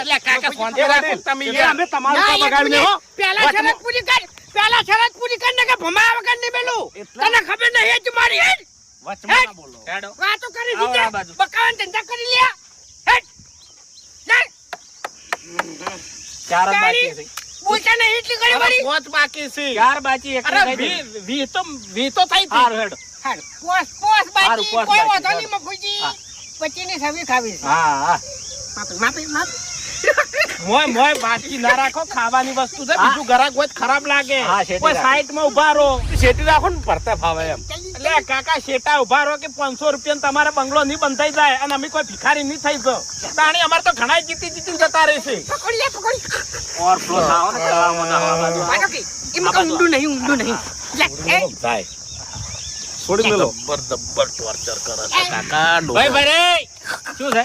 એટલે કાકા ફોન તમે અમે તમારું કામ બગાડ્યું હો. પેલા શરત પૂરી કર પેલા શરત પૂરી કર ને કે ભમાયા વગર નહીં મેલું. તને ખબર નહીં એ જ મારી હેડ. વચમાં ના બોલો. હેડો. વાતો કરી દીધે. બકાવાન ધંધા કરી લ્યા. હેડ. ચાલ ચાર બાકી છે. બોલતા નહીં એટલી કરી મારી. પોંચ બાકી છે. ચાર બાકી એક અરે વી વી તો વી તો થઈ હતી. હેડો. હારું, પોસ પોસ બાકી. કોઈ બાકી, નહીં મફુજી. પચીની સબ્જી ખાવી છે હા. મોય મોય બાકી ના રાખો ખાવાની વસ્તુ છે બીજું ગરાક હોય ખરાબ લાગે. કોઈ સાઈડમાં ઊભા રહો. શેટી રાખો ને ભરતા ફાવે એમ. એટલે કાકા શેટા ઊભા રહો કે પાંચસો રૂપિયા તમારે બંગલો નહીં બંધાઈ જાય અને અમે કોઈ ભિખારી નહીં થઈ ગયો તાણી અમારે તો ઘણા જીતી જીતી જતા રહેશે પકડી લે પકડી ઓર ફ્લો થાઓ ને તળાવમાં ના આવવા બાજુ. વાંધો કે એમાં કાંઈ ઊંડું નહીં ઊંડું નહીં. લે, છોડી મેલો. જબ્બર torture કરે છે કાકા ભાઈ ભાઈ શું છે?